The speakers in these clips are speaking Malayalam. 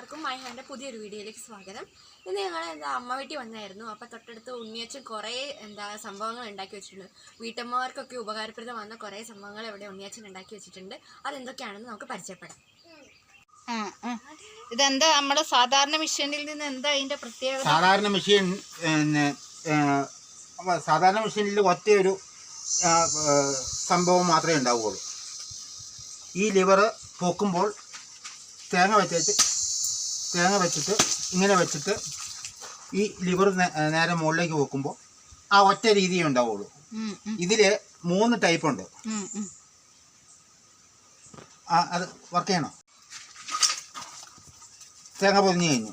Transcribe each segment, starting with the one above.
എല്ലാവർക്കും മൈ ഹാന്റെ പുതിയൊരു വീഡിയോയിലേക്ക് സ്വാഗതം. ഇന്ന് ഞങ്ങൾ എന്താ അമ്മ വീട്ടിൽ വന്നായിരുന്നു. അപ്പോൾ തൊട്ടടുത്ത് ഉണ്ണിയച്ചൻ കുറേ എന്താ സംഭവങ്ങൾ ഉണ്ടാക്കി വെച്ചിട്ടുണ്ട്. വീട്ടമ്മമാർക്കൊക്കെ ഉപകാരപ്രദമാകുന്ന കുറേ സംഭവങ്ങൾ ഇവിടെ ഉണ്ണിയച്ചൻ ഉണ്ടാക്കി വെച്ചിട്ടുണ്ട്. അതെന്തൊക്കെയാണെന്ന് നമുക്ക് പരിചയപ്പെടാം. ഇതെന്താ നമ്മുടെ സാധാരണ മെഷീനിൽ നിന്ന് എന്താ അതിന്റെ പ്രത്യേകത? സാധാരണ മെഷീൻ സാധാരണ മെഷീനിൽ ഒറ്റയൊരു ഒരു സംഭവം മാത്രമേ ഉണ്ടാവുകയുള്ളൂ. ഈ ലിവർ പൊക്കുമ്പോൾ തേങ്ങ വെച്ചിട്ട് തേങ്ങ വെച്ചിട്ട് ഇങ്ങനെ വെച്ചിട്ട് ഈ ലിവർ നേരെ മുകളിലേക്ക് വെക്കുമ്പോൾ ആ ഒറ്റ രീതിയേ ഉണ്ടാവുള്ളൂ. ഇതിൽ മൂന്ന് ടൈപ്പ് ഉണ്ട്. ആ, അത് വർക്ക് ചെയ്യണം? തേങ്ങ പൊതിഞ്ഞ് കഴിഞ്ഞു.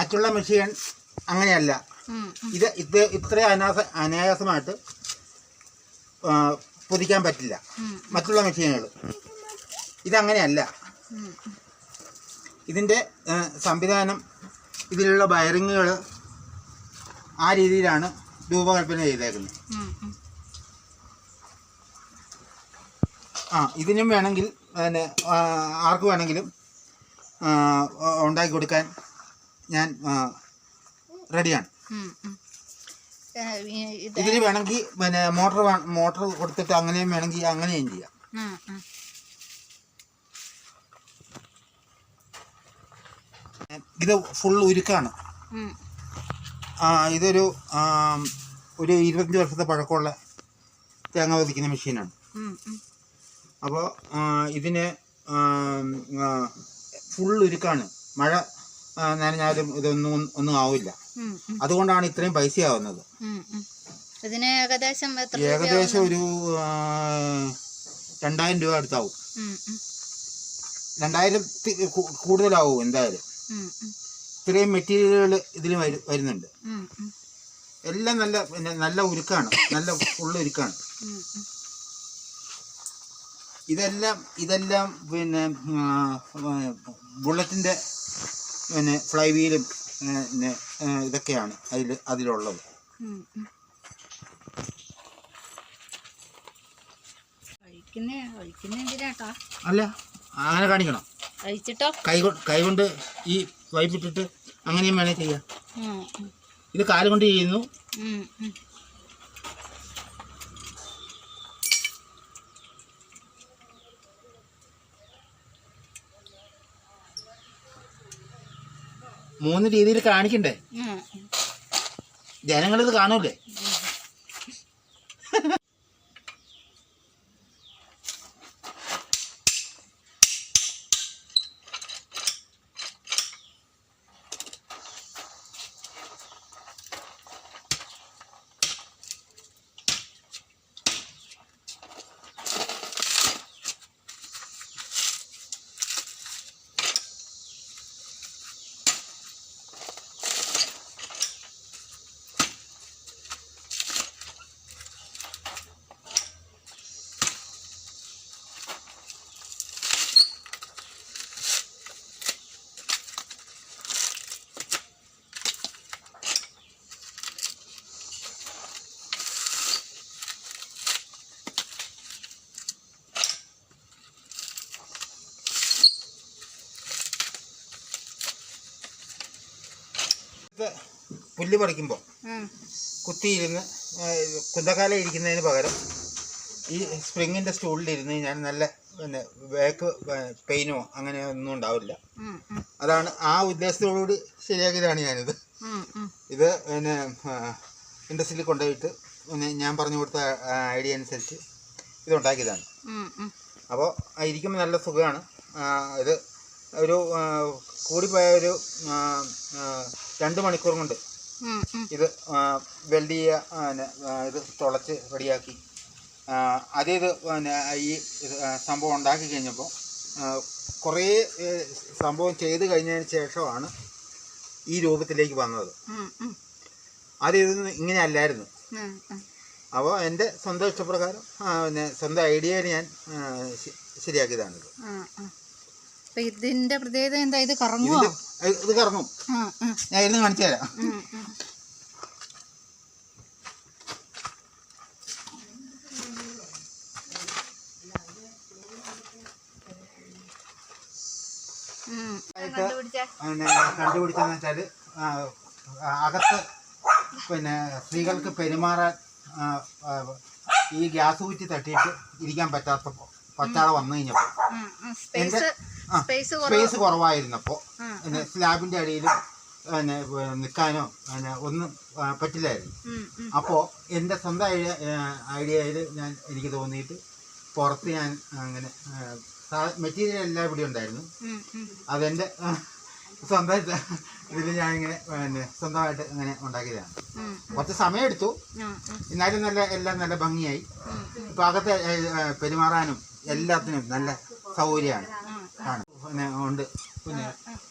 മറ്റുള്ള മെഷീൻ അങ്ങനെയല്ല. ഇത് ഇത് ഇത്ര അനാസ അനായാസമായിട്ട് പൊതിക്കാൻ പറ്റില്ല മറ്റുള്ള മെഷീനുകൾ ഇതങ്ങനെയല്ല. ഇതിന്റെ സംവിധാനം ഇതിലുള്ള വയറിങ്ങുകൾ ആ രീതിയിലാണ് രൂപകൽപ്പന ചെയ്തേക്കുന്നത്. ആ ഇതിനും വേണമെങ്കിൽ പിന്നെ ആർക്ക് വേണമെങ്കിലും ഉണ്ടാക്കി കൊടുക്കാൻ ഞാൻ റെഡിയാണ് ഇതിന് ഇതിൽ വേണമെങ്കിൽ പിന്നെ മോട്ടർ മോട്ടർ കൊടുത്തിട്ട് അങ്ങനെയും വേണമെങ്കിൽ അങ്ങനെയും ചെയ്യാം. ഇത് ഫുൾ ഉരുക്കാണ്. ഇതൊരു ഒരു ഇരുപത്തഞ്ച് വർഷത്തെ പഴക്കമുള്ള തേങ്ങ വധിക്കുന്ന മെഷീനാണ്. അപ്പോൾ ഇതിന് ഫുൾ ഉരുക്കാണ്. മഴ നനഞ്ഞാലും ഇതൊന്നും ഒന്നും ആവില്ല. അതുകൊണ്ടാണ് ഇത്രയും ഉം. ഇതിന് ഏകദേശം ഏകദേശം ഒരു രണ്ടായിരം രൂപ അടുത്താവും. രണ്ടായിരത്തി കൂടുതലാവും എന്തായാലും. ഇത്രയും മെറ്റീരിയലുകൾ ഇതിൽ വരുന്നുണ്ട്. എല്ലാം നല്ല നല്ല ഉരുക്കാണ്. നല്ല ഫുൾ ഉരുക്കാണ്. ഇതെല്ലാം ഇതെല്ലാം പിന്നെ ബുള്ളറ്റിന്റെ ബുള്ളറ്റിന്റെ പിന്നെ ഫ്ലൈ വീലും പിന്നെ ഇതൊക്കെയാണ് അതിൽ അതിലുള്ളത്. അല്ല അങ്ങനെ കാണിക്കണം. കൈ കൈകൊണ്ട് കൊണ്ട് ഈ വൈപ്പിട്ടിട്ട് അങ്ങനെയും വേണേൽ ചെയ്യാം. ഇത് കാലുകൊണ്ട് ചെയ്യുന്നു. മൂന്ന് രീതിയിൽ കാണിക്കണ്ടേ. ജനങ്ങളിത് കാണൂലേ ഇത് പുല്ല് പറിക്കുമ്പോൾ കുത്തി കുത്തിയിരുന്ന് കുന്തക്കാല ഇരിക്കുന്നതിന് പകരം ഈ സ്പ്രിങ്ങിന്റെ സ്റ്റൂളിലിരുന്ന് ഞാൻ നല്ല പിന്നെ ബാക്ക് പെയിനോ അങ്ങനെ ഒന്നും ഉണ്ടാവില്ല അതാണ് ആ ഉദ്ദേശത്തോടുകൂടി ശരിയാക്കിയതാണ് ഞാനിത്. ഇത് പിന്നെ ഇൻഡസ്ട്രിയിൽ കൊണ്ടുപോയിട്ട് പിന്നെ ഞാൻ പറഞ്ഞു കൊടുത്ത ഐഡിയ അനുസരിച്ച് ഇത് ഉണ്ടാക്കിയതാണ്. അപ്പോൾ ഇരിക്കുമ്പോൾ നല്ല സുഖമാണ് ഇത് ഒരു കൂടിപ്പോയ ഒരു രണ്ട് മണിക്കൂർ കൊണ്ട്. ഇത് വെൽഡ് ചെയ്യുക ഇത് തുളച്ച് റെഡിയാക്കി. അതേ ഇത് പിന്നെ ഈ സംഭവം ഉണ്ടാക്കി കഴിഞ്ഞപ്പോൾ കുറേ സംഭവം ചെയ്ത് കഴിഞ്ഞതിന് ശേഷമാണ് ഈ രൂപത്തിലേക്ക് വന്നത്. ആദ്യം ഇത് ഇങ്ങനെ അല്ലായിരുന്നു. അപ്പോൾ എന്റെ സ്വന്തം ഇഷ്ടപ്രകാരം പിന്നെ സ്വന്തം ഐഡിയയിൽ ഞാൻ ശരിയാക്കിയതാണിത്. അപ്പൊ ഇതിന്റെ പ്രത്യേകത എന്താ? ഇത് കറങ്ങോ ഇത് കറങ്ങും. ഞാൻ ഇരുന്ന് കാണിച്ചു തരാം. ഉം, വെച്ചാൽ അകത്ത് പിന്നെ സ്ത്രീകൾക്ക് പെരുമാറാൻ ഈ ഗ്യാസ് കുറ്റി തട്ടിയിട്ട് ഇരിക്കാൻ പറ്റാത്ത പറ്റാതെ വന്നു കഴിഞ്ഞപ്പോൾ. സ്പേസ് കുറവായിരുന്നപ്പോൾ സ്ലാബിന്റെ പിന്നെ സ്ലാബിന്റെ അടിയിലും പിന്നെ നിൽക്കാനോ പിന്നെ ഒന്നും പറ്റില്ലായിരുന്നു. അപ്പോൾ എന്റെ സ്വന്തം ഐഡിയ ഐഡിയയിൽ ഞാൻ എനിക്ക് തോന്നിയിട്ട് പുറത്ത് ഞാൻ അങ്ങനെ മെറ്റീരിയൽ എല്ലാം ഇവിടെ ഉണ്ടായിരുന്നു. അതെന്റെ സ്വന്തം ഇതിൽ ഞാനിങ്ങനെ പിന്നെ സ്വന്തമായിട്ട് ഇങ്ങനെ ഉണ്ടാക്കിയതാണ്. കുറച്ച് സമയമെടുത്തു. എടുത്തു. എന്നാലും നല്ല എല്ലാം നല്ല ഭംഗിയായി. ഇപ്പം അകത്തെ പെരുമാറാനും എല്ലാത്തിനും നല്ല സൗകര്യമാണ്. പിന്നെ ഉണ്ട് പിന്നെ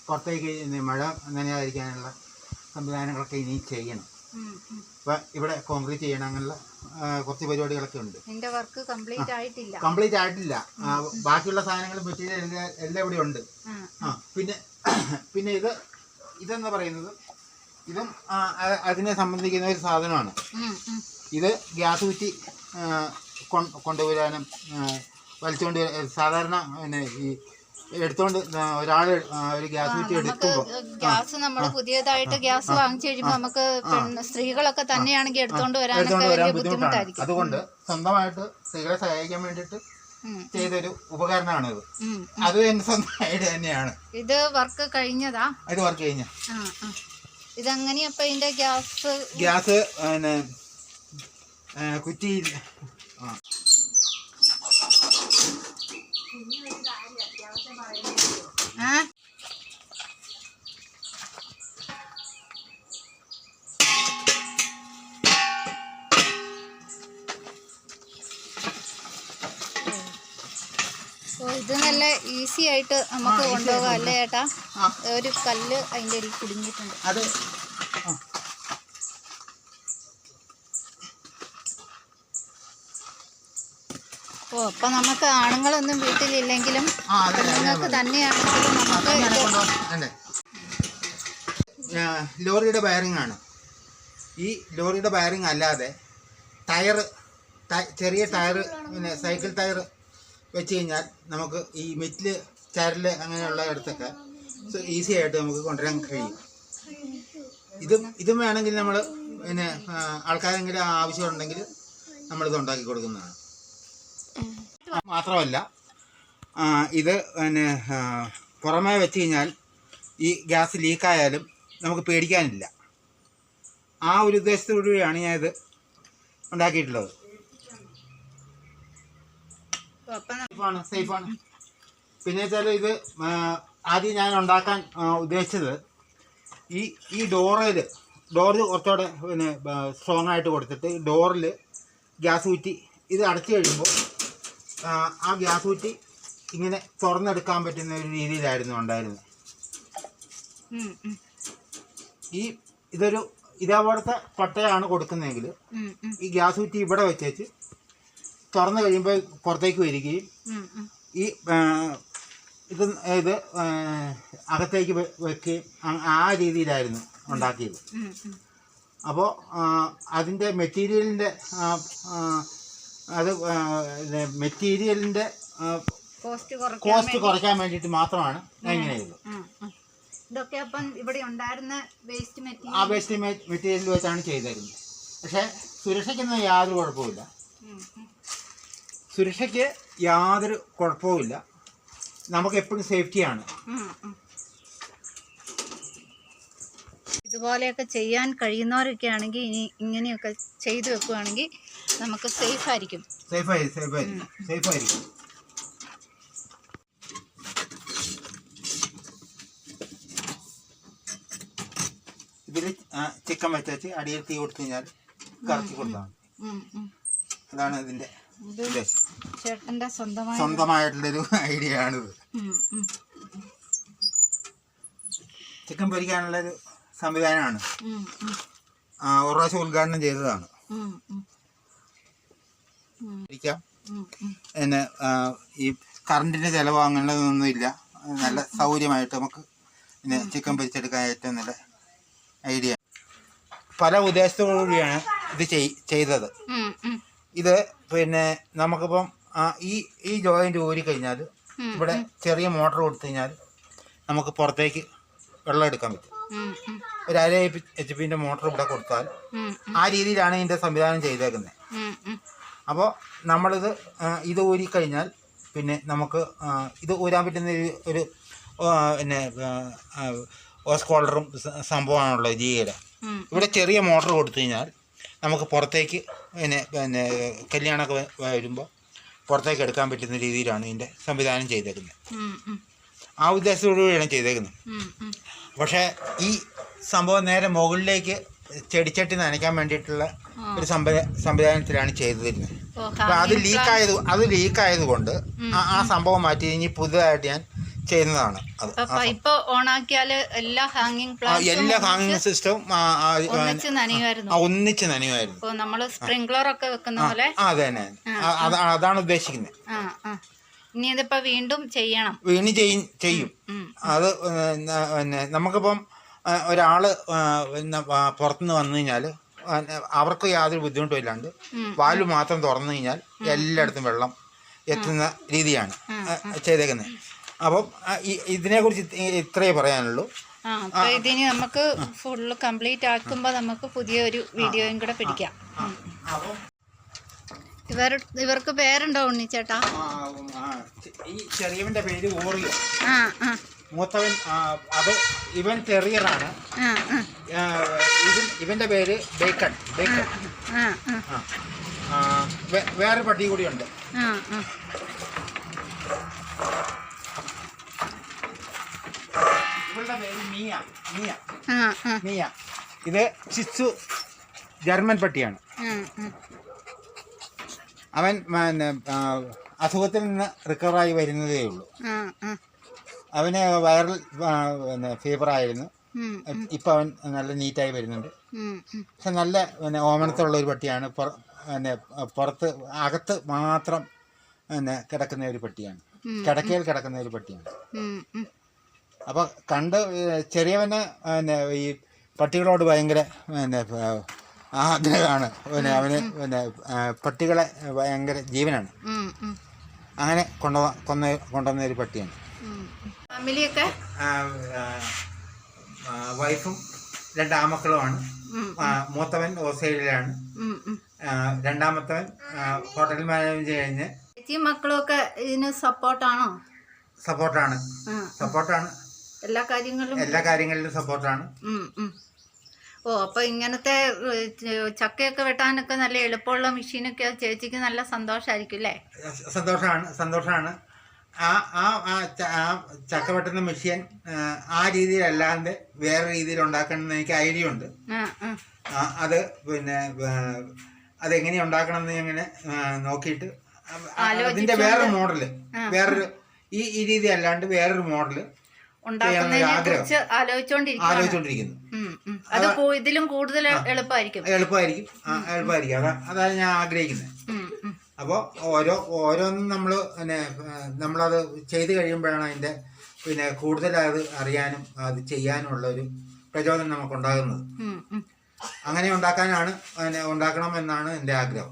പുറത്തേക്ക് മഴ നനയാതിരിക്കാനുള്ള സംവിധാനങ്ങളൊക്കെ ഇനി ചെയ്യണം. ഇപ്പം ഇവിടെ കോൺക്രീറ്റ് ചെയ്യണം അങ്ങനെയുള്ള കുറച്ച് പരിപാടികളൊക്കെ ഉണ്ട്. എന്റെ വർക്ക് കംപ്ലീറ്റ് ആയിട്ടില്ല? കംപ്ലീറ്റ് ആയിട്ടില്ല. ബാക്കിയുള്ള സാധനങ്ങൾ മെറ്റീരിയൽ എല്ലാം എല്ലാം ഇവിടെ ഉണ്ട്. ആ പിന്നെ പിന്നെ ഇത് ഇതെന്ന് പറയുന്നത്? ഇതും അതിനെ സംബന്ധിക്കുന്ന ഒരു സാധനമാണ്. ഇത് ഗ്യാസ് കുറ്റി കൊണ്ടുവരാനും വലിച്ചുകൊണ്ട് സാധാരണ പിന്നെ ഈ എടുത്തോണ്ട് ഒരാൾ ഒരു ഗ്യാസ് കുറ്റി എടുക്കുമ്പോൾ ഗ്യാസ് നമ്മൾ പുതിയതായിട്ട് ഗ്യാസ് വാങ്ങിച്ചു കഴിയുമ്പോൾ നമുക്ക് സ്ത്രീകളൊക്കെ തന്നെയാണെങ്കിൽ എടുത്തോണ്ട് വരാനൊക്കെ വലിയ ബുദ്ധിമുട്ടായിരിക്കും. അതുകൊണ്ട് സ്വന്തമായിട്ട് സ്ത്രീകളെ സഹായിക്കാൻ വേണ്ടിയിട്ട് ചെയ്തൊരു ഉപകരണമാണ് ഇത് അത് എന്റെ സ്വന്തം ഐഡിയ തന്നെയാണ്. ഇത് വർക്ക് കഴിഞ്ഞതാ? ഇത് വർക്ക് കഴിഞ്ഞ. ഇതങ്ങനെ അപ്പൊ ഇതിന്റെ ഗ്യാസ്? ഗ്യാസ് പിന്നെ കുറ്റി ആ ആ ഓ ഇത് നല്ല ഈസി ആയിട്ട് നമുക്ക് കൊണ്ടുപോകാം അല്ലേ ചേട്ടാ ഒരു കല്ല് അതിന്റെ അടിയിൽ കുടുങ്ങിയിട്ടുണ്ട്. അത് ഓ അപ്പൊ നമുക്ക് ആണുങ്ങളൊന്നും വീട്ടിലില്ലെങ്കിലും പെണ്ണുങ്ങൾക്ക് തന്നെയാണെങ്കിലും നമുക്ക് ലോറിയുടെ ബയറിംഗ് ആണ്. ഈ ലോറിയുടെ ബയറിംഗ് അല്ലാതെ ടയർ ചെറിയ ടയർ പിന്നെ സൈക്കിൾ ടയർ വെച്ച് കഴിഞ്ഞാൽ നമുക്ക് ഈ മെറ്റിൽ ചരൽ അങ്ങനെയുള്ള ഇടത്തൊക്കെ ഈസി ആയിട്ട് നമുക്ക് കൊണ്ടുവരാൻ കഴിയും. ഇതും ഇതും വേണമെങ്കിൽ നമ്മൾ പിന്നെ ആൾക്കാരെങ്കിലും ആവശ്യമുണ്ടെങ്കിൽ നമ്മളിത് ഉണ്ടാക്കി കൊടുക്കുന്നതാണ്. മാത്രമല്ല ഇത് പിന്നെ പുറമേ വെച്ച് കഴിഞ്ഞാൽ ഈ ഗ്യാസ് ലീക്കായാലും നമുക്ക് പേടിക്കാനില്ല. ആ ഒരു ഉദ്ദേശത്തോടുകൂടിയാണ് ഞാൻ ഇത് ഉണ്ടാക്കിയിട്ടുള്ളത്. സേഫാണ് സേഫാണ്. പിന്നെ വെച്ചാൽ ഇത് ആദ്യം ഞാൻ ഉണ്ടാക്കാൻ ഉദ്ദേശിച്ചത് ഈ ഈ ഡോറിൽ ഡോറിൽ കുറച്ചുകൂടെ പിന്നെ സ്ട്രോങ് ആയിട്ട് കൊടുത്തിട്ട് ഡോറിൽ ഗ്യാസ് ഊറ്റി ഇത് അടച്ചു കഴിയുമ്പോൾ ആ, ഗ്യാസ് കുറ്റി ഇങ്ങനെ തുറന്നെടുക്കാൻ പറ്റുന്ന ഒരു രീതിയിലായിരുന്നു ഉണ്ടായിരുന്നത് ഈ ഇതൊരു ഇതേപോലത്തെ പട്ടയാണ് കൊടുക്കുന്നതെങ്കിൽ ഈ ഗ്യാസ് കുറ്റി ഇവിടെ വെച്ചേച്ച് തുറന്നു കഴിയുമ്പോൾ പുറത്തേക്ക് വരികയും. ഈ ഇത് ഇത് അകത്തേക്ക് വെക്കുകയും ആ- രീതിയിലായിരുന്നു ഉണ്ടാക്കിയത്. അപ്പോൾ അതിന്റെ മെറ്റീരിയലിന്റെ അത് മെറ്റീരിയലിന്റെ കോസ്റ്റ് കുറയ്ക്കാൻ വേണ്ടിട്ട് വേണ്ടിയിട്ട് മാത്രമാണ് ഇങ്ങനെ ചെയ്തത് ഉം, ഉം. ഇതൊക്കെ അപ്പം ഇവിടെ ഉണ്ടായിരുന്ന വേസ്റ്റ് ആ മെറ്റീരിയൽ വേസ്റ്റ് മെറ്റീരിയൽ വെച്ചാണ് ചെയ്തിരുന്നത്. പക്ഷേ സുരക്ഷയ്ക്കൊന്നും യാതൊരു കുഴപ്പമില്ല സുരക്ഷയ്ക്ക് യാതൊരു കുഴപ്പവുമില്ല. നമുക്ക് എപ്പോഴും സേഫ്റ്റിയാണ് ഇതുപോലെയൊക്കെ ചെയ്യാൻ കഴിയുന്നവരൊക്കെ ആണെങ്കിൽ ഇനി ഇങ്ങനെയൊക്കെ ചെയ്തു വെക്കുവാണെങ്കിൽ നമുക്ക് സേഫ് ആയിരിക്കും. സേഫ് ആയി സേഫായിരിക്കും സേഫായിരിക്കും ഇതിൽ ചിക്കൻ വെച്ചേച്ച് അടിയിൽ തീ കൊടുത്തു കഴിഞ്ഞാൽ കറക്കി കൊടുത്താണ്. അതാണ് ഇതിന്റെ ചേട്ടന്റെ ഉദ്ദേശം. സ്വന്തമായ സ്വന്തമായിട്ടുള്ളൊരു ഐഡിയ ആണിത്. ചിക്കൻ പൊരിക്കാനുള്ളൊരു സംവിധാനമാണ്. ഒരു പ്രാവശ്യം ഉദ്ഘാടനം ചെയ്തതാണ്. പിന്നെ ഈ കറണ്ടിന്റെ ചിലവ് അങ്ങനെയൊന്നുമില്ല നല്ല സൗകര്യമായിട്ട് നമുക്ക് പിന്നെ ചിക്കൻ പൊരിച്ചെടുക്കാൻ ഏറ്റവും നല്ല ഐഡിയ. പല ഉദ്ദേശത്തോടുകൂടിയാണ് ഇത് ചെയ് ചെയ്തത്. ഇത് പിന്നെ നമുക്കിപ്പം ഈ ഈ ജോയിന്റ് ഊരി കഴിഞ്ഞാൽ ഇവിടെ ചെറിയ മോട്ടർ കൊടുത്തു കഴിഞ്ഞാൽ നമുക്ക് പുറത്തേക്ക് വെള്ളം എടുക്കാൻ പറ്റും. ഒരു അര എച്ച് പിന്റെ മോട്ടർ ഇവിടെ കൊടുത്താൽ ആ രീതിയിലാണ് ഇതിന്റെ സംവിധാനം ചെയ്തേക്കുന്നത്. അപ്പോൾ നമ്മളിത് ഇത് ഊരി കഴിഞ്ഞാൽ പിന്നെ നമുക്ക് ഇത് ഊരാൻ പറ്റുന്ന ഒരു ഒരു പിന്നെ ഓസ്കോളറും സംഭവമാണുള്ളത് ജിയുടെ. ഇവിടെ ചെറിയ മോട്ടർ കൊടുത്തു കഴിഞ്ഞാൽ നമുക്ക് പുറത്തേക്ക് പിന്നെ പിന്നെ കല്യാണമൊക്കെ വരുമ്പോൾ പുറത്തേക്ക് എടുക്കാൻ പറ്റുന്ന രീതിയിലാണ് ഇതിന്റെ സംവിധാനം ചെയ്തേക്കുന്നത് ആ ഉദ്ദേശത്തോടുകൂടിയാണ് ചെയ്തേക്കുന്നത്. പക്ഷേ ഈ സംഭവം നേരെ മുകളിലേക്ക് ചെടിച്ചട്ടി നനയ്ക്കാൻ വേണ്ടിയിട്ടുള്ള ഒരു സംവിധാ സംവിധാനത്തിലാണ് ചെയ്തിരുന്നത് ഓ, അപ്പൊ അത് ലീക്കായത് അത് ലീക്കായത് കൊണ്ട് ആ- സംഭവം മാറ്റി ഇനി പുതുതായിട്ട് ഞാൻ ചെയ്യുന്നതാണ് അത്. എല്ലാ ഹാങ്ങിങ് എല്ലാ സിസ്റ്റവും ഒന്നിച്ച് നനയുമായിരുന്നു. ഒന്നിച്ച് നനയുമായിരുന്നു. നമ്മൾ സ്പ്രിംഗ്ലർ ഒക്കെ വെക്കുന്ന പോലെ? അതെ തന്നെ അതാണ് ഉദ്ദേശിക്കുന്നത് ഇനി ഇതിപ്പോ വീണ്ടും ചെയ്യണം. വീണ്ടും ചെയ്യും അത് പിന്നെ നമുക്കിപ്പം ആ, പുറത്തുനിന്ന് വന്നു കഴിഞ്ഞാൽ അവർക്ക് യാതൊരു ബുദ്ധിമുട്ടും ഇല്ലാണ്ട് വാൽ വാൽവ് മാത്രം തുറന്നു കഴിഞ്ഞാൽ എല്ലായിടത്തും വെള്ളം എത്തുന്ന രീതിയാണ് ചെയ്തേക്കുന്നത് അപ്പം ഇതിനെക്കുറിച്ച് ഇത്രയേ പറയാനുള്ളൂ. ഇതിനി നമുക്ക് ഫുള്ള് കംപ്ലീറ്റ് ആക്കുമ്പോ നമുക്ക് പുതിയൊരു വീഡിയോയും കൂടെ പിടിക്കാം. ഇവർ ഇവർക്ക് പേരുണ്ടോ ഉണ്ണിച്ചേട്ടാ? ഈ ചെറിയവന്റെ പേര് ഓറിയോ. ആ ആ. മൂത്തവൻ അത് ഇവൻ ടെറിയറാണ് ഇവന്റെ ഇവൻ ഇവന്റെ പേര് ബേക്കൺ ബേക്കൺ. വേറെ പട്ടി കൂടിയുണ്ട് ഇവളുടെ പേര് മിയ മിയ. മിയ. ഇത് ചിച്ചു ജർമ്മൻ പട്ടിയാണ്. അവൻ അസുഖത്തിൽ നിന്ന് റിക്കവറായി വരുന്നതേ ഉള്ളൂ. അവന് വൈറൽ ഫീവർ ആയിരുന്നു ഫീവറായിരുന്നു ഉം, അവൻ നല്ല നീറ്റായി വരുന്നുണ്ട്. പക്ഷെ നല്ല പിന്നെ ഓമനത്തുള്ള ഒരു പട്ടിയാണ് പിന്നെ പുറത്ത് അകത്ത് മാത്രം പിന്നെ കിടക്കുന്ന ഒരു പട്ടിയാണ്. കിടക്കയിൽ കിടക്കുന്ന ഒരു പട്ടിയാണ്. അപ്പോൾ കണ്ട് ചെറിയവന് പിന്നെ ഈ പട്ടികളോട് ഭയങ്കര പിന്നെ ആഗ്രഹമാണ് പിന്നെ അവന് പിന്നെ പട്ടികളെ ഭയങ്കര ജീവനാണ്. അങ്ങനെ കൊണ്ടുവന്ന കൊന്ന കൊണ്ടുവന്ന ഒരു പട്ടിയാണ്. ഫാമിലിയൊക്കെ? വൈഫും രണ്ട് ആമക്കളുമാണ്. ഉം, മൂത്തവൻ ഓസ്ട്രേലിയയിലാണ്. രണ്ടാമത്തവൻ ഹോട്ടൽ മാനേജ് കഴിഞ്ഞ് ചേച്ചിയും മക്കളും ഇതിന് സപ്പോർട്ടാണോ? സപ്പോർട്ടാണ്. സപ്പോർട്ടാണ്. എല്ലാ കാര്യങ്ങളിലും? എല്ലാ കാര്യങ്ങളിലും സപ്പോർട്ടാണ്. ഓ അപ്പൊ ഇങ്ങനത്തെ ചക്കയൊക്കെ വെട്ടാനൊക്കെ നല്ല എളുപ്പമുള്ള മെഷീനൊക്കെ ചേച്ചിക്ക് നല്ല സന്തോഷായിരിക്കും അല്ലേ? സന്തോഷമാണ് സന്തോഷമാണ് ആ ആ ആ ചക്ക വെട്ടുന്ന മെഷീൻ ആ, രീതിയിലല്ലാണ്ട് വേറെ രീതിയിൽ ഉണ്ടാക്കണമെന്ന് എനിക്ക് ഐഡിയ ഉണ്ട്. അത് പിന്നെ അതെങ്ങനെ ഉണ്ടാക്കണം എന്ന് അങ്ങനെ നോക്കിയിട്ട് അതിന്റെ വേറൊരു മോഡൽ വേറൊരു ഈ ഈ രീതി അല്ലാണ്ട് വേറൊരു മോഡൽ ആലോചിച്ചോണ്ടിരിക്കുന്നു അത് ഇതിലും കൂടുതൽ എളുപ്പമായിരിക്കും. എളുപ്പമായിരിക്കും. എളുപ്പമായിരിക്കും. അതാ അതാണ് ഞാൻ ആഗ്രഹിക്കുന്നത്. അപ്പോൾ ഓരോ ഓരോന്നും നമ്മൾ പിന്നെ നമ്മളത് ചെയ്ത് കഴിയുമ്പോഴാണ് അതിന്റെ പിന്നെ കൂടുതൽ അത് അറിയാനും അത് ചെയ്യാനുമുള്ള ഒരു പ്രചോദനം നമുക്കുണ്ടാകുന്നത്. അങ്ങനെ ഉണ്ടാക്കാനാണ് ഉണ്ടാക്കണം എന്നാണ് എന്റെ ആഗ്രഹം.